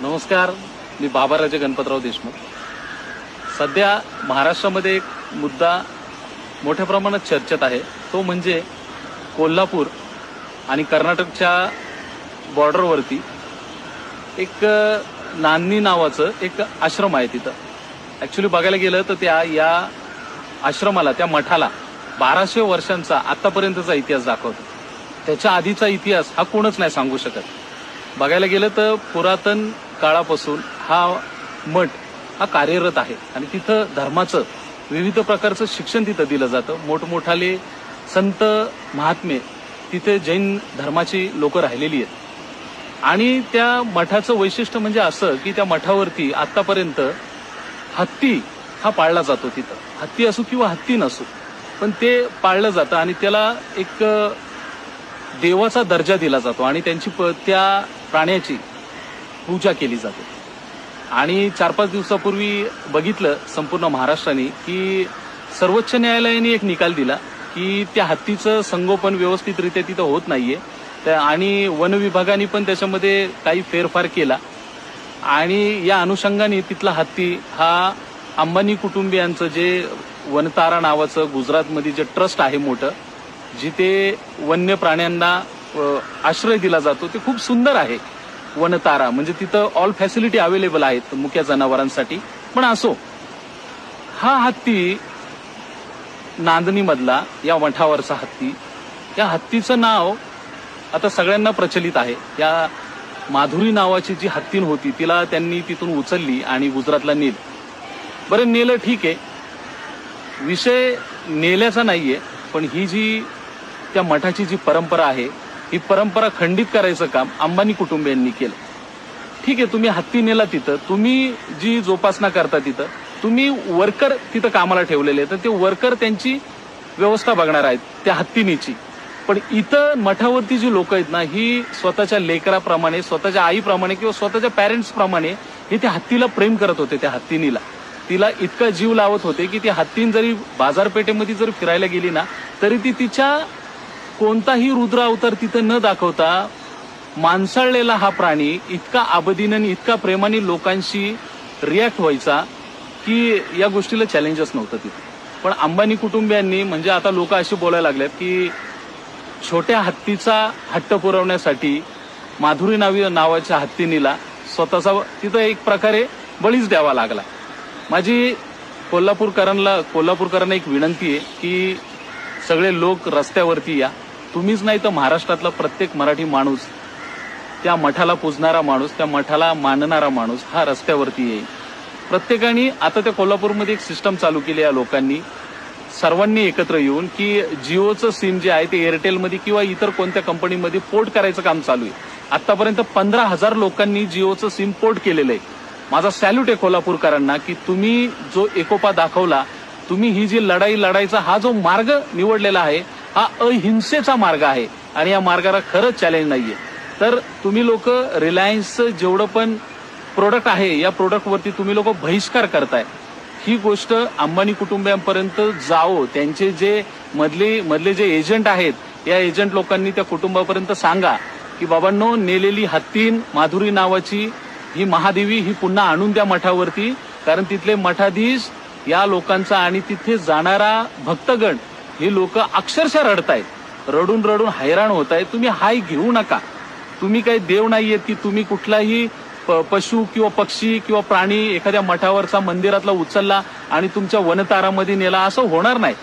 नमस्कार मी बाबाराजे गणपतराव देशमुख. सध्या महाराष्ट्रामध्ये एक मुद्दा मोठ्या प्रमाणात चर्चेत आहे. तो म्हणजे कोल्हापूर आणि कर्नाटकच्या बॉर्डरवरती एक नान्नी नावाचं एक आश्रम आहे तिथं. ॲक्च्युली बघायला गेलं तर त्या या आश्रमाला त्या मठाला बाराशे वर्षांचा आतापर्यंतचा इतिहास दाखवतो. त्याच्या आधीचा इतिहास हा कोणच नाही सांगू शकत. बघायला गेलं तर पुरातन काळापासून हा मठ हा कार्यरत आहे. आणि तिथं धर्माचं विविध प्रकारचं शिक्षण तिथं दिलं जातं. मोठमोठाले संत महात्मे तिथे जैन धर्माची लोक राहिलेली आहेत. आणि त्या मठाचं वैशिष्ट्य म्हणजे असं की त्या मठावरती आतापर्यंत हत्ती हा पाळला जातो तिथं. हत्ती असो किंवा हत्ती नसो पण ते पाळलं जातं आणि त्याला एक देवाचा दर्जा दिला जातो. आणि त्यांची प- त्या प्राण्याची पूजा केली जाते. आणि चार पाच दिवसापूर्वी बघितलं संपूर्ण महाराष्ट्राने की सर्वोच्च न्यायालयाने एक निकाल दिला की त्या हत्तीचं संगोपन व्यवस्थितरित्या तिथं होत नाहीये. आणि वन विभागाने पण त्याच्यामध्ये काही फेरफार केला. आणि या अनुषंगाने तिथला हत्ती हा अंबानी कुटुंबियांचं जे वनतारा नावाचं गुजरातमध्ये जे ट्रस्ट आहे मोठं जिथे वन्य प्राण्यांना आश्रय दिला जातो ते खूप सुंदर आहे. वनतारा म्हणजे तिथं ऑल फॅसिलिटी अवेलेबल आहेत मुक्या जनावरांसाठी. पण असो हा हत्ती नांदणीमधला या मठावरचा हत्ती. या हत्तीचं नाव आता सगळ्यांना प्रचलित आहे. या माधुरी नावाची जी हत्तीन होती तिला त्यांनी तिथून उचलली आणि गुजरातला नेलं. बरं नेलं ठीक आहे. विषय नेल्याचा नाहीये पण ही जी त्या मठाची जी परंपरा आहे ही परंपरा खंडित करायचं काम अंबानी कुटुंबियांनी केलं. ठीक आहे तुम्ही हत्ती नेला तिथं तुम्ही जी जोपासना करता तिथं तुम्ही वर्कर तिथं कामाला ठेवलेले तर ते वर्कर त्यांची व्यवस्था बघणार आहेत त्या हत्तीनीची. पण इथं मठावरती जी लोक आहेत ना ही स्वतःच्या लेकराप्रमाणे स्वतःच्या आईप्रमाणे किंवा स्वतःच्या पॅरेंट्स प्रमाणे हे त्या हत्तीला प्रेम करत होते त्या हत्तीनीला. तिला इतका जीव लावत होते की ती हत्तीन जरी बाजारपेठेमध्ये जर फिरायला गेली ना तरी ती तिच्या कोणताही रुद्र अवतार तिथं न दाखवता माणसाळलेला हा प्राणी इतका आबदीनं आणि इतका प्रेमाने लोकांशी रिॲक्ट व्हायचा की या गोष्टीला चॅलेंजच नव्हतं तिथे. पण अंबानी कुटुंबियांनी म्हणजे आता लोक अशी बोलायला लागलेत की छोट्या हत्तीचा हट्ट पुरवण्यासाठी माधुरी नावी नावाच्या हत्तीनीला स्वतःचा तिथं एक प्रकारे बळीच द्यावा लागला. माझी कोल्हापूरकरांना कोल्हापूरकरांना एक विनंती आहे की सगळे लोक रस्त्यावरती या. तुम्हीच नाही तर महाराष्ट्रातला प्रत्येक मराठी माणूस त्या मठाला पुजणारा माणूस त्या मठाला मानणारा माणूस हा रस्त्यावरती येईल. प्रत्येकाने आता त्या कोल्हापूरमध्ये एक सिस्टम चालू केली या लोकांनी. सर्वांनी एकत्र येऊन की जिओचं सिम जे आहे ते एअरटेलमध्ये किंवा इतर कोणत्या कंपनीमध्ये पोर्ट करायचं काम चालू आहे. आतापर्यंत पंधरा हजार लोकांनी जिओचं सिम पोर्ट केलेलं आहे. माझा सॅल्यूट आहे कोल्हापूरकरांना की तुम्ही जो एकोपा दाखवला तुम्ही ही जी लढाई लढाईचा हा जो मार्ग निवडलेला आहे हा अहिंसेचा मार्ग आहे आणि या मार्गाला खरंच चॅलेंज नाहीये. तर तुम्ही लोक रिलायन्सचं जेवढं पण प्रोडक्ट आहे या प्रोडक्टवरती तुम्ही लोक बहिष्कार करताय. ही गोष्ट अंबानी कुटुंबियांपर्यंत जावो. त्यांचे जे मधले मधले जे एजंट आहेत या एजंट लोकांनी त्या कुटुंबापर्यंत सांगा की बाबांनो नेलेली हत्तीन माधुरी नावाची ही महादेवी ही पुन्हा आणून द्या मठावरती कारण तिथले मठाधीश या लोकांचा आणि तिथे जाणारा भक्तगण हे लोक अक्षरशः रडतायत. रडून रडून हैराण होत आहेत तुम्ही हाय घेऊ नका. तुम्ही काही देव नाहीयेत की तुम्ही कुठलाही प- पशु किंवा पक्षी किंवा प्राणी एखाद्या मठावरचा मंदिरातला उचलला आणि तुमच्या वनतारामध्ये नेला असं होणार नाही.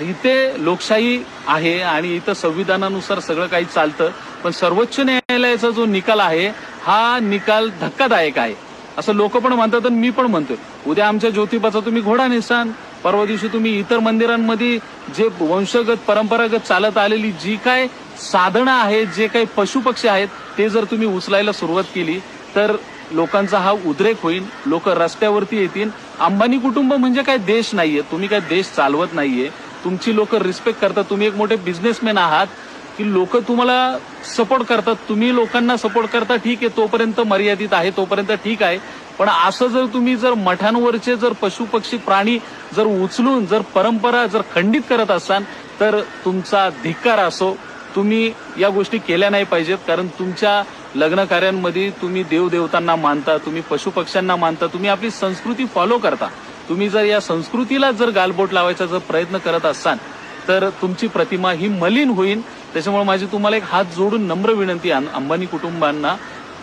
इथे लोकशाही आहे आणि इथं संविधानानुसार सगळं काही चालतं पण सर्वोच्च न्यायालयाचा जो निकाल आहे हा निकाल धक्कादायक आहे. असं लोक पण म्हणतात आणि मी पण म्हणतोय. उद्या आमच्या ज्योतिबाचा तुम्ही घोडा नेसान. परवा दिवशी तुम्ही इतर मंदिरांमध्ये जे वंशगत परंपरागत चालत आलेली जी काय साधनं आहेत जे काही पशुपक्षी आहेत ते जर तुम्ही उचलायला सुरुवात केली तर लोकांचा हा उद्रेक होईल लोक रस्त्यावरती येतील. अंबानी कुटुंब म्हणजे काय देश नाहीये तुम्ही काय देश चालवत नाहीये. तुमची लोक रिस्पेक्ट करतात तुम्ही एक मोठे बिझनेसमॅन आहात. की लोक तुम्हाला सपोर्ट करतात. तुम्ही लोकांना सपोर्ट करता ठीक आहे तोपर्यंत मर्यादित आहे तोपर्यंत ठीक आहे. पण असं जर तुम्ही जर मठांवरचे जर पशु पक्षी प्राणी जर उचलून जर परंपरा जर खंडित करत असाल तर तुमचा धिक्कार असो. तुम्ही या गोष्टी केल्या नाही पाहिजेत कारण तुमच्या लग्न कार्यांमध्ये तुम्ही देवदेवतांना मानता तुम्ही पशुपक्ष्यांना मानता तुम्ही आपली संस्कृती फॉलो करता. तुम्ही जर या संस्कृतीला जर गालबोट लावायचा जर प्रयत्न करत असाल तर तुमची प्रतिमा ही मलिन होईल. त्याच्यामुळे माझी तुम्हाला एक हात जोडून नम्र विनंती अंबानी कुटुंबांना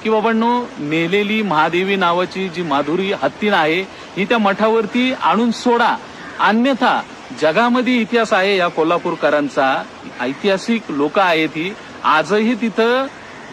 की बाबांनो नेलेली महादेवी नावाची जी माधुरी हत्तीन आहे ही त्या मठावरती आणून सोडा. अन्यथा जगामध्ये इतिहास आहे या कोल्हापूरकरांचा. ऐतिहासिक लोक आहेत ही. आजही तिथं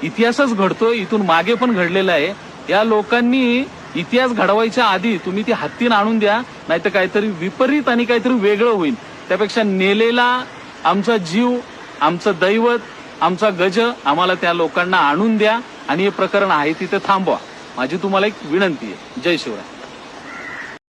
इतिहासच घडतो इथून मागे पण घडलेला आहे. या लोकांनी इतिहास घडवायच्या आधी तुम्ही ती हत्तीन आणून द्या नाहीतर काहीतरी विपरीत आणि काहीतरी वेगळं होईल. त्यापेक्षा नेलेला आमचा जीव आमचं दैवत आमचा गज आम्हाला त्या लोकांना आणून द्या आणि हे प्रकरण आहे तिथे थांबवा. माझी तुम्हाला एक विनंती आहे. जय शिवराय.